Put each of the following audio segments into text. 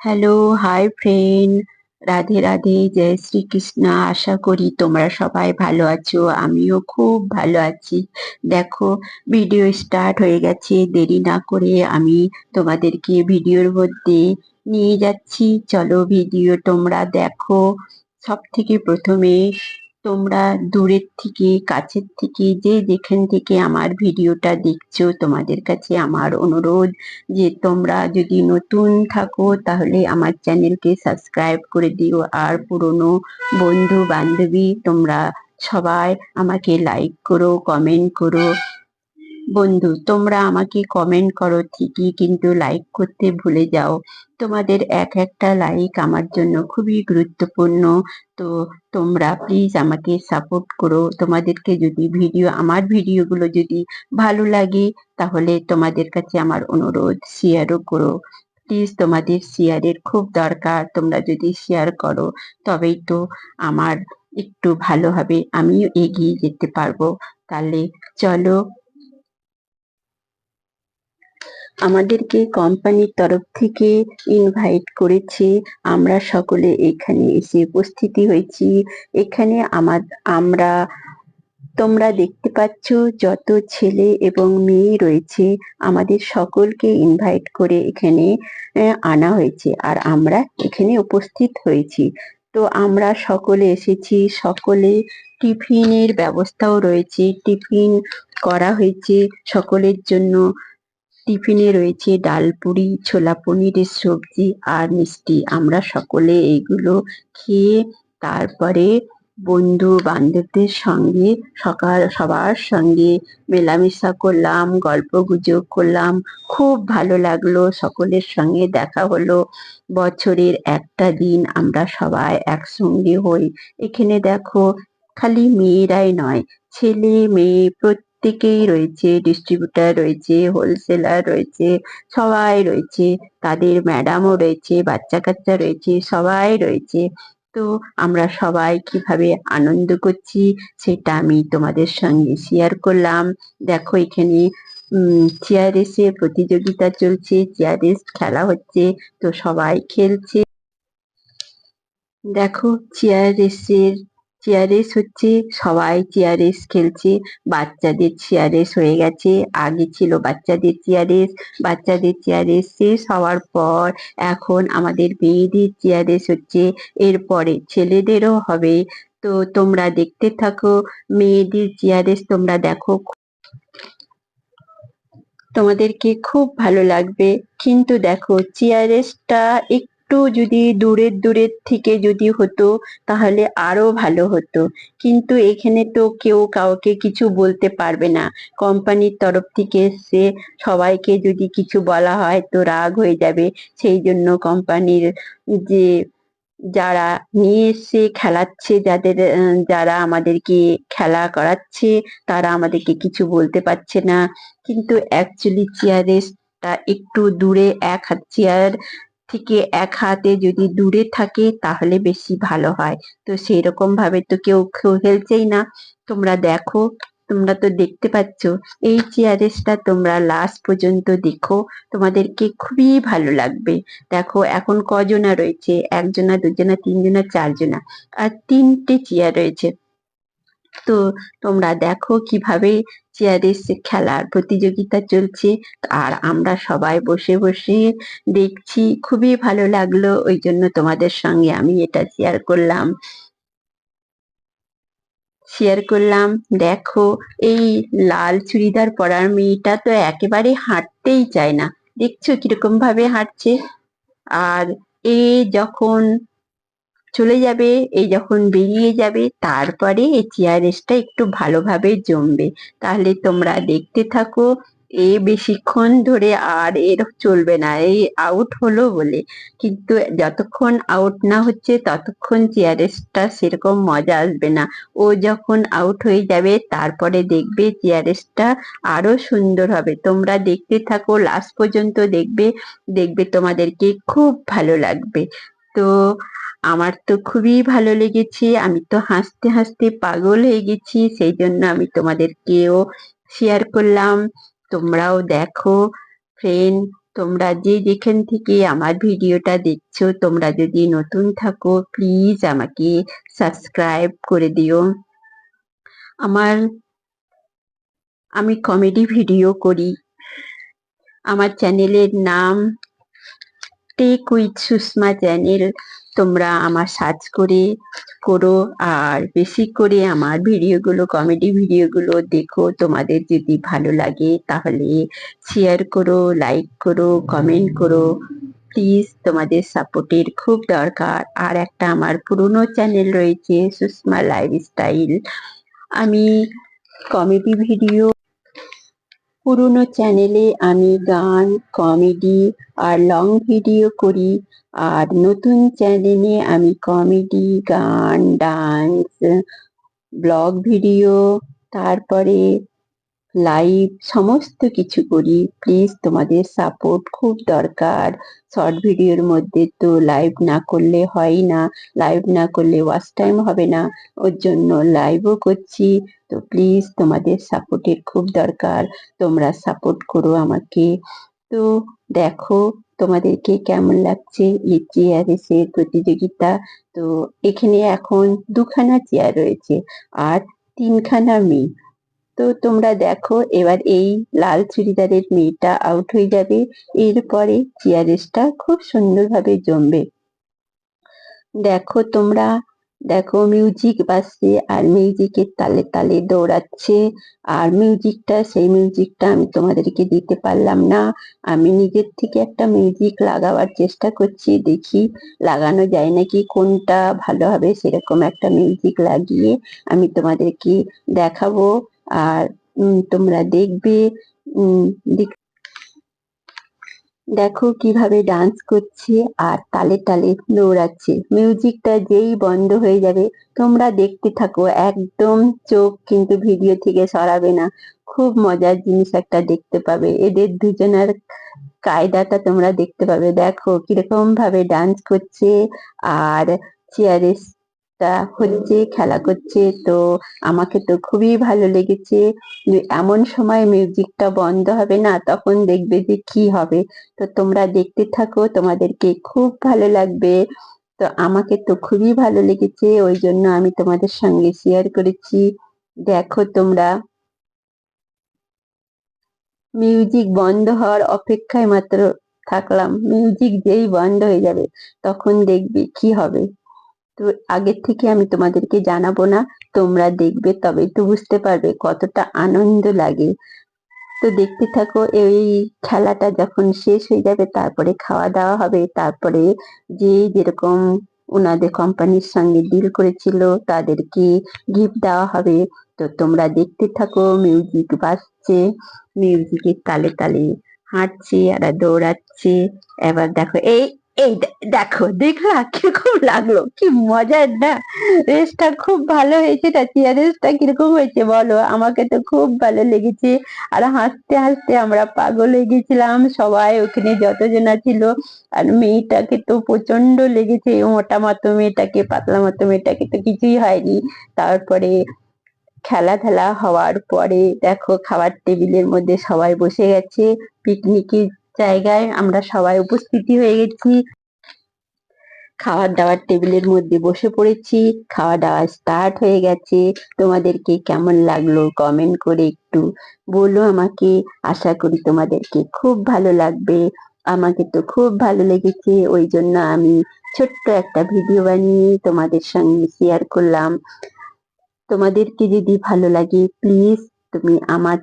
Hello hi friend Radhe Radhe জয় শ্রীকৃষ্ণ আশা করি তোমরা সবাই ভালো আছো, আমিও খুব ভালো আছি। দেখো ভিডিও স্টার্ট হয়ে গেছে, দেরি না করে আমি তোমাদেরকে ভিডিওর মধ্যে নিয়ে যাচ্ছি। চলো ভিডিও তোমরা দেখো। সব থেকে প্রথমে তোমরা দূরের থেকে, কাছের থেকে, যে যেখান থেকে আমার ভিডিওটা দেখছ, তোমাদের কাছে আমার অনুরোধ যে তোমরা যদি নতুন থাকো, তাহলে আমার চ্যানেলকে সাবস্ক্রাইব করে দিও। আর পুরনো বন্ধু বান্ধবী তোমরা সবাই আমাকে লাইক করো কমেন্ট করো। বন্ধু, তোমরা আমাকে কমেন্ট করো ঠিকই, কিন্তু লাইক করতে ভুলে যাও। তোমাদের এক একটা লাইক আমার জন্য খুবই গুরুত্বপূর্ণ। তো তোমরা প্লিজ আমাকে সাপোর্ট করো। তোমাদেরকে যদি ভিডিও আমার ভিডিওগুলো যদি ভালো লাগে, তাহলে তোমাদের কাছে আমার অনুরোধ শেয়ারও করো। প্লিজ তোমাদের শেয়ারের খুব দরকার। তোমরা যদি শেয়ার করো, তবেই তো আমার একটু ভালো হবে। আমিও এগিয়ে যেতে পারব। তাহলে চলো আমাদেরকে কোম্পানির তরফ থেকে ইনভাইট করেছে। আমরা সকলে এখানে এসে উপস্থিতি হয়েছি। এখানে আমার আমরা, তোমরা দেখতে পাচ্ছ যত ছেলে এবং মেয়ে রয়েছে, আমাদের সকলকে ইনভাইট করে এখানে আনা হয়েছে আর আমরা এখানে উপস্থিত হয়েছি। তো আমরা সকলে এসেছি, সকলে টিফিনের ব্যবস্থাও রয়েছে, টিফিন করা হয়েছে সকলের জন্য। টিফিনে রয়েছে ডাল পুরি, ছোলা পনিরের সবজি আর মিষ্টি। আমরা সকলে এইগুলো খেয়ে তারপরে বন্ধু বান্ধবদের সঙ্গে সকাল, সবার সঙ্গে মেলামেশা করলাম, গল্প গুজব করলাম। খুব ভালো লাগল সকলের সঙ্গে দেখা হলো। বছরের একটা দিন আমরা সবাই একসঙ্গে হই। এখানে দেখো, খালি মেয়েরাই নয়, ছেলে, মেয়ে প্রত্যেকেই রয়েছে ডিস্ট্রিবিউটার রয়েছে হোলসেলার রয়েছে, সবাই রয়েছে। তাদের ম্যাডামও রয়েছে বাচ্চা কাচ্চা রয়েছে, সবাই রয়েছে। তো আমরা সবাই কীভাবে আনন্দ করছি সেটা আমি তোমাদের সঙ্গে শেয়ার করলাম। দেখো এখানে চেয়ার এসে প্রতিযোগিতা চলছে চেয়ার রেস খেলা হচ্ছে, তো সবাই খেলছে। দেখো চেয়ার রেসের চেয়ার হচ্ছে, সবাই চেয়ার খেলছে, বাচ্চাদের চেয়ার রেস হয়ে গেছে, আগে ছিল বাচ্চাদের চেয়ার বাচ্চাদের চেয়ার শেষ হওয়ার পর এখন আমাদের মেয়েদের চেয়ার হচ্ছে, এরপরে ছেলেদেরও হবে। তো তোমরা দেখতে থাকো, মেয়েদের চেয়ার তোমরা দেখো। তোমাদেরকে খুব ভালো লাগবে, কিন্তু দেখো চেয়ার রেসটা একটু একটু যদি দূরের দূরের থেকে যদি হতো, তাহলে আরও ভালো হতো। কিন্তু এখানে তো কেউ কাউকে কিছু বলতে পারবে না। কোম্পানির তরফ থেকে এসে সবাইকে যদি কিছু বলা হয় তো রাগ হয়ে যাবে। সেই জন্য কোম্পানির যে যারা নিয়ে এসে খেলাচ্ছে, যাদের, যারা আমাদেরকে খেলা করাচ্ছে, তারা আমাদেরকে কিছু বলতে পারছে না। কিন্তু অ্যাকচুয়ালি চেয়ারেসটা একটু দূরে, এক হাত চেয়ার থেকে এক হাতে যদি দূরে থাকে, তাহলে বেশি ভালো হয়। তো সেই রকম ভাবে তো কেউ খেলছেই না। তোমরা দেখো, তোমরা তো দেখতে পাচ্ছ, এই চেয়ারেসটা তোমরা লাস্ট পর্যন্ত দেখো। তোমাদেরকে খুবই ভালো লাগবে। দেখো, এখন কজনা রয়েছে, একজনা, দুজনা, তিনজনা, চারজনা। আর তিনটে চেয়ার রয়েছে। তো তোমরা দেখো কীভাবে চেয়ারে খেলার প্রতিযোগিতা চলছে। আর আমরা সবাই বসে বসে দেখছি, খুবই ভালো লাগল। ওই জন্য তোমাদের সঙ্গে আমি এটা শেয়ার করলাম। শেয়ার করলাম। দেখো, এই লাল চুড়িদার পরার মেয়েটা তো একেবারে হাঁটতেই চায় না। দেখছ কীরকম ভাবে হাঁটছে? আর এ যখন চলে যাবে, এই যখন বেরিয়ে যাবে, তারপরে এই চেয়ারেসটা একটু ভালোভাবে জমবে। তাহলে তোমরা দেখতে থাকো, এ বেশিক্ষণ ধরে আর এর চলবে না এই আউট হলো বলে। কিন্তু যতক্ষণ আউট না হচ্ছে, ততক্ষণ চেয়ারেসটা সেরকম মজা আসবে না। ও যখন আউট হয়ে যাবে, তারপরে দেখবে চেয়ারেসটা আরও সুন্দর হবে। তোমরা দেখতে থাকো লাস্ট পর্যন্ত দেখবে দেখবে তোমাদেরকে খুব ভালো লাগবে। তো আমার তো খুবই ভালো লেগেছে, আমি তো হাসতে হাসতে পাগল হয়ে গেছি, সেই জন্য আমি তোমাদেরকেও শেয়ার করলাম। তোমরাও দেখো ফ্রেন্ড তোমরা যে যেখান থেকে আমার ভিডিওটা দেখছ, তোমরা যদি নতুন থাকো প্লিজ আমাকে সাবস্ক্রাইব করে দিও। আমার, আমি কমেডি ভিডিও করি। আমার চ্যানেলের নাম টেক উইথ সুষমা চ্যানেল তোমরা আমার সার্চ করে করো, আর বেশি করে আমার ভিডিওগুলো কমেডি ভিডিওগুলো দেখো। তোমাদের যদি ভালো লাগে তাহলে শেয়ার করো লাইক করো কমেন্ট করো। প্লিজ তোমাদের সাপোর্টের খুব দরকার। আর একটা আমার পুরনো চ্যানেল রয়েছে, সুষমা লাইফস্টাইল আমি কমেডি ভিডিও পুরনো চ্যানেলে আমি গান, কমেডি আর লং ভিডিও করি। আর নতুন চ্যানেলে আমি কমেডি, গান, ডান্স, ব্লগ ভিডিও, তারপরে লাইভ সমস্ত কিছু করি। প্লিজ তোমাদের সাপোর্ট খুব দরকার। শর্ট ভিডিওর মধ্যে তো লাইভ না করলে হয় না। লাইভ না করলে ওয়াচ টাইম হবে না। ওর জন্য লাইভও করছি। তো প্লিজ তোমাদের সাপোর্টের খুব দরকার। তোমরা সাপোর্ট করো আমাকে। তো দেখো তোমাদেরকে কেমন লাগছে এই চেয়ার এসে প্রতিযোগিতা। তো এখানে এখন দুখানা চেয়ার রয়েছে। আর তিনখানা মেয়ে তো তোমরা দেখো, এবার এই লাল চুড়িদারের মেয়েটা আউট হয়ে যাবে। এরপরে চেয়ারেসটা খুব সুন্দরভাবে জমবে। দেখো তোমরা, দেখো মিউজিক বাজছে আর মিউজিকের তালে তালে দৌড়াচ্ছে। আর মিউজিকটা সেই মিউজিকটা আমি তোমাদেরকে দিতে পারলাম না। আমি নিজের থেকে একটা মিউজিক লাগাবার চেষ্টা করছি, দেখি লাগানো যায় নাকি, কোনটা ভালো হবে সেরকম একটা মিউজিক লাগিয়ে আমি তোমাদেরকে দেখাবো। আর তোমরা দেখবে দেখ- কীভাবে ডান্স করছে আর তালে তালে দৌড়াচ্ছে। মিউজিকটা যেই বন্ধ হয়ে যাবে, তোমরা দেখতে থাকো, একদম চোখ কিন্তু ভিডিও থেকে সরাবে না। খুব মজার জিনিস একটা দেখতে পাবে। এদের দুজনের কায়দাটা তোমরা দেখতে পাবে। দেখো কীরকম ভাবে ডান্স করছে আর চেয়ারের টা হচ্ছে, খেলা করছে। তো আমাকে তো খুবই ভালো লেগেছে। এমন সময় মিউজিকটা বন্ধ হবে না, তখন দেখবে যে কি হবে। তো তোমরা দেখতে থাকো, তোমাদেরকে খুব ভালো লাগবে। তো আমাকে তো খুবই ভালো লেগেছে, ওই জন্য আমি তোমাদের সঙ্গে শেয়ার করেছি। দেখো তোমরা। মিউজিক বন্ধ হওয়ার অপেক্ষায় মাত্র থাকলাম। মিউজিক যেই বন্ধ হয়ে যাবে, তখন দেখবি কি হবে। তো আগের থেকে আমি তোমাদেরকে জানাব না, তোমরা দেখবে তবেই তো বুঝতে পারবে কতটা আনন্দ লাগে। তো দেখতে থাকো, এই খেলাটা যখন শেষ হয়ে যাবে, তারপরে খাওয়া দাওয়া হবে, তারপরে যে যেরকম ওনাদের কোম্পানির সঙ্গে ডিল করেছিল, তাদেরকে গিফট দেওয়া হবে। তো তোমরা দেখতে থাকো মিউজিক বাজছে মিউজিকের তালে তালে হাঁটছে আর দৌড়াচ্ছে। এবার দেখো, এই এই দেখো দেখলা কীরকম লাগল, কি মজার না? রেসটা খুব ভালো হয়েছে না চেয়ার রেসটা কীরকম হয়েছে বলো? আমাকে তো খুব ভালো লেগেছে। আর হাসতে হাসতে আমরা পাগল হয়ে গেছিলাম, সবাই ওখানে যতজনা ছিল। আর মেয়েটাকে তো প্রচণ্ড লেগেছে, মোটা মতো মেয়েটাকে, পাতলা মতো মেয়েটাকে তো কিছুই হয়নি। তারপরে খেলা টেলা হওয়ার পরে, দেখো, খাবার টেবিলের মধ্যে সবাই বসে গেছে পিকনিকের জায়গায় আমরা সবাই উপস্থিতি হয়ে গেছি। খাওয়ার দাওয়ার টেবিলের মধ্যে বসে পড়েছি। খাওয়া দাওয়া স্টার্ট হয়ে গেছে। তোমাদেরকে কেমন লাগল কমেন্ট করে একটু বলো আমাকে। আশা করি তোমাদেরকে খুব ভালো লাগবে। আমাকে তো খুব ভালো লেগেছে। ওই জন্য আমি ছোট্ট একটা ভিডিও বানিয়ে তোমাদের সঙ্গে শেয়ার করলাম। তোমাদেরকে যদি ভালো লাগে প্লিজ তুমি আমার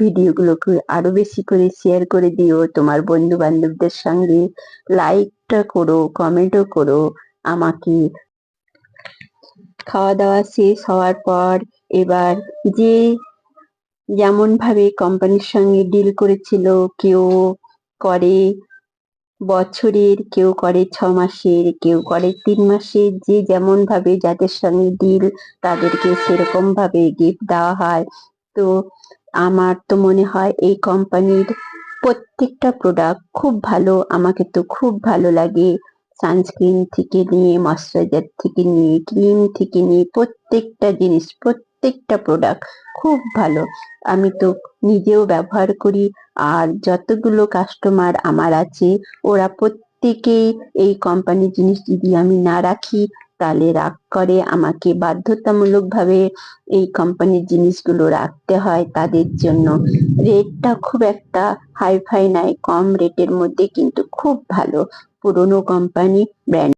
ভিডিওগুলোকে আরও বেশি করে শেয়ার করে দিও। তোমার বন্ধু বান্ধবদের সঙ্গে লাইকটা করো কমেন্টও করো। আমাকে খাওয়া দাওয়া শেষ হওয়ার পর এবার যে যেমন ভাবে কোম্পানির সঙ্গে ডিল করেছিল, কেউ করে বছরের, কেউ করে ছ মাসের কেউ করে তিন মাসের যে যেমন ভাবে যাদের সঙ্গে ডিল তাদেরকে সেরকম ভাবে গিফট দেওয়া হয়। তো আমার তো মনে হয় এই কোম্পানির প্রত্যেকটা প্রোডাক্ট খুব ভালো, আমাকে তো খুব ভালো লাগে। সানস্ক্রিন থেকে নিয়ে ময়শ্চারাইজার থেকে নিয়ে ক্রিম থেকে নিয়ে, প্রত্যেকটা জিনিস, প্রত্যেকটা প্রোডাক্ট খুব ভালো। আমি তো নিজেও ব্যবহার করি আর যতগুলো কাস্টমার আমার আছে, ওরা প্রত্যেকেই এই কোম্পানির জিনিস যদি আমি না রাখি তাহলে রাগ করে। আমাকে বাধ্যতামূলকভাবে এই কোম্পানির জিনিসগুলো রাখতে হয় তাদের জন্য। রেটটা খুব একটা হাইফাই নাই, কম রেটের মধ্যে কিন্তু খুব ভালো। পুরনো কোম্পানি ব্র্যান্ড